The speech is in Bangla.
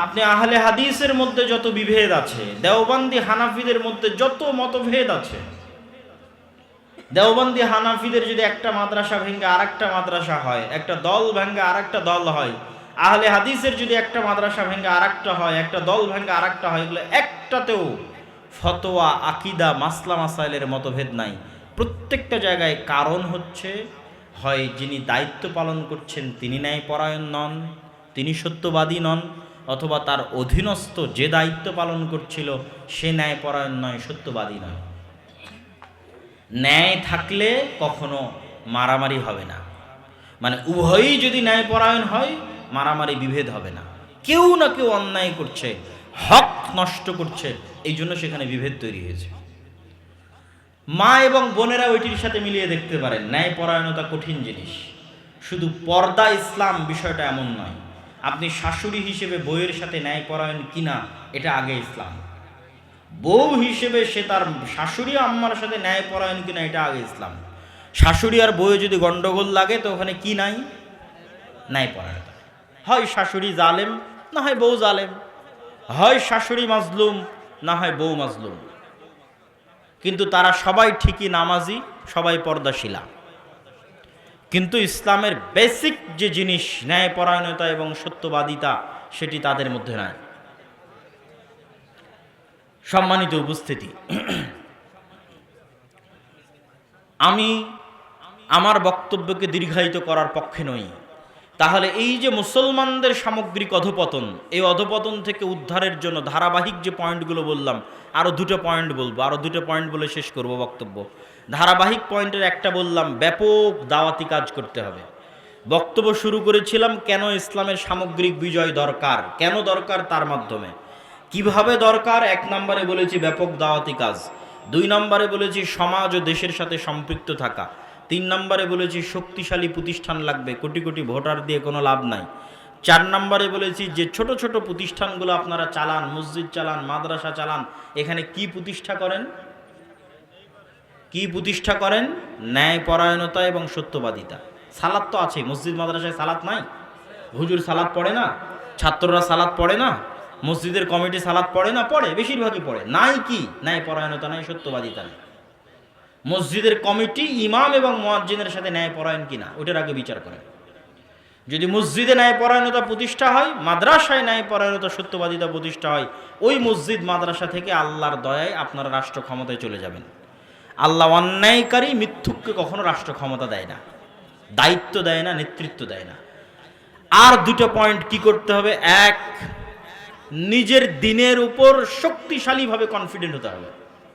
আপনি আহলে হাদিসের মধ্যে যত বিভেদ আছে, দেওবান্দি হানাফিদের মধ্যে যত মতভেদ আছে, দেওবন্দি হানাফিদের যদি একটা মাদ্রাসা ভেঙ্গে আর একটা মাদ্রাসা হয়, একটা দল ভেঙ্গে আর একটা দল হয়, আহলে হাদিসের যদি একটা মাদ্রাসা ভেঙ্গে আর একটা হয়, একটা দল ভেঙ্গে আর একটা হয়, এগুলো একটাতেও ফতোয়া, আকিদা, মাসলা মাসাইলের মতভেদ নাই। প্রত্যেকটা জায়গায় কারণ হচ্ছে, হয় যিনি দায়িত্ব পালন করছেন তিনি ন্যায় পরায়ণ নন, তিনি সত্যবাদী নন অথবা তার অধীনস্থ যে দায়িত্ব পালন করছিল, সে ন্যায় পরায়ণ নয়, সত্যবাদী নয়। ন্যায় থাকলে কখনো মারামারি হবে না। মানে উভয়ই যদি ন্যায়পরায়ণ হয়, মারামারি বিভেদ হবে না। কেউ না কেউ অন্যায় করছে, হক নষ্ট করছে, এই জন্য সেখানে বিভেদ তৈরি হয়েছে। মা এবং বোনেরা ওইটির সাথে মিলিয়ে দেখতে পারেন, ন্যায়পরায়ণতা কঠিন জিনিস। শুধু পর্দা ইসলাম বিষয়টা এমন নয়। আপনি শাশুড়ি হিসেবে বইয়ের সাথে ন্যায় ন্যায়পরায়ণ কিনা, এটা আগে ইসলাম। বউ হিসেবে সে তার শাশুড়ি আম্মার সাথে ন্যায়পরায়ণ কিনা, এটা আগে ইসলাম। শাশুড়ি আর বউয়ে যদি গন্ডগোল লাগে, তো ওখানে কি নাই? ন্যায় ন্যায়পরায়ণতা। হয় শাশুড়ি জালেম, না হয় বউ জালেম। হয় শাশুড়ি মাজলুম, না হয় বউ মাজলুম। কিন্তু তারা সবাই ঠিকই নামাজি, সবাই পর্দাশীলা। কিন্তু ইসলামের বেসিক যে জিনিস, ন্যায়পরায়ণতা এবং সত্যবাদিতা, সেটি তাদের মধ্যে নাই। সম্মানিত উপস্থিতি, আমি আমার বক্তব্যকে দীর্ঘায়িত করার পক্ষে নই। তাহলে এই যে মুসলমানদের সামগ্রিক অধপতন, এই অধপতন থেকে উদ্ধারের জন্য ধারাবাহিক যে পয়েন্টগুলো বললাম আরও দুটো পয়েন্ট বলব আরও দুটো পয়েন্ট বলে শেষ করব বক্তব্য। ধারাবাহিক পয়েন্টের একটা বললাম, ব্যাপক দাওয়াতি কাজ করতে হবে। বক্তব্য শুরু করেছিলাম, কেন ইসলামের সামগ্রিক বিজয় দরকার? কেন দরকার তার মাধ্যমে? কীভাবে দরকার? এক নম্বরে বলেছি ব্যাপক দাওয়াতি কাজ। দুই নম্বরে বলেছি সমাজ ও দেশের সাথে সম্পৃক্ত থাকা। তিন নম্বরে বলেছি শক্তিশালী প্রতিষ্ঠান লাগবে, কোটি কোটি ভোটার দিয়ে কোনো লাভ নাই। চার নম্বরে বলেছি যে ছোট ছোট প্রতিষ্ঠানগুলো আপনারা চালান, মসজিদ চালান, মাদ্রাসা চালান, এখানে কি প্রতিষ্ঠা করেন? কি প্রতিষ্ঠা করেন? ন্যায় পরায়ণতা এবং সত্যবাদিতা। সালাদ তো আছে, মসজিদ মাদ্রাসায় সালাত নাই? হুজুর সালাদ পড়ে না? ছাত্ররা সালাদ পড়ে না? মসজিদের কমিটি সালাদ পড়ে না? পড়ে, বেশিরভাগই পড়ে। নাই কি? ন্যায় পরায়ণতা নাই, সত্যবাদিতা নেই। মসজিদের কমিটি ইমাম এবং মোয়াজ্জিনের সাথে ন্যায় পরায়ণ কিনা ওটার আগে বিচার করে। যদি মসজিদে ন্যায় পরায়ণতা প্রতিষ্ঠা হয়, মাদ্রাসায় ন্যায় পরায়ণতা সত্যবাদিতা প্রতিষ্ঠা হয়, ওই মসজিদ মাদ্রাসা থেকে আল্লাহর দয়ায় আপনারা রাষ্ট্র ক্ষমতায় চলে যাবেন। আল্লাহ অন্যায়কারী মিথ্যুককে কখনো রাষ্ট্র ক্ষমতা দেয় না, দায়িত্ব দেয় না, নেতৃত্ব দেয় না। আর দুটো পয়েন্ট কি করতে হবে? এক, নিজের দিনের উপর শক্তিশালীভাবে কনফিডেন্ট হতে হবে।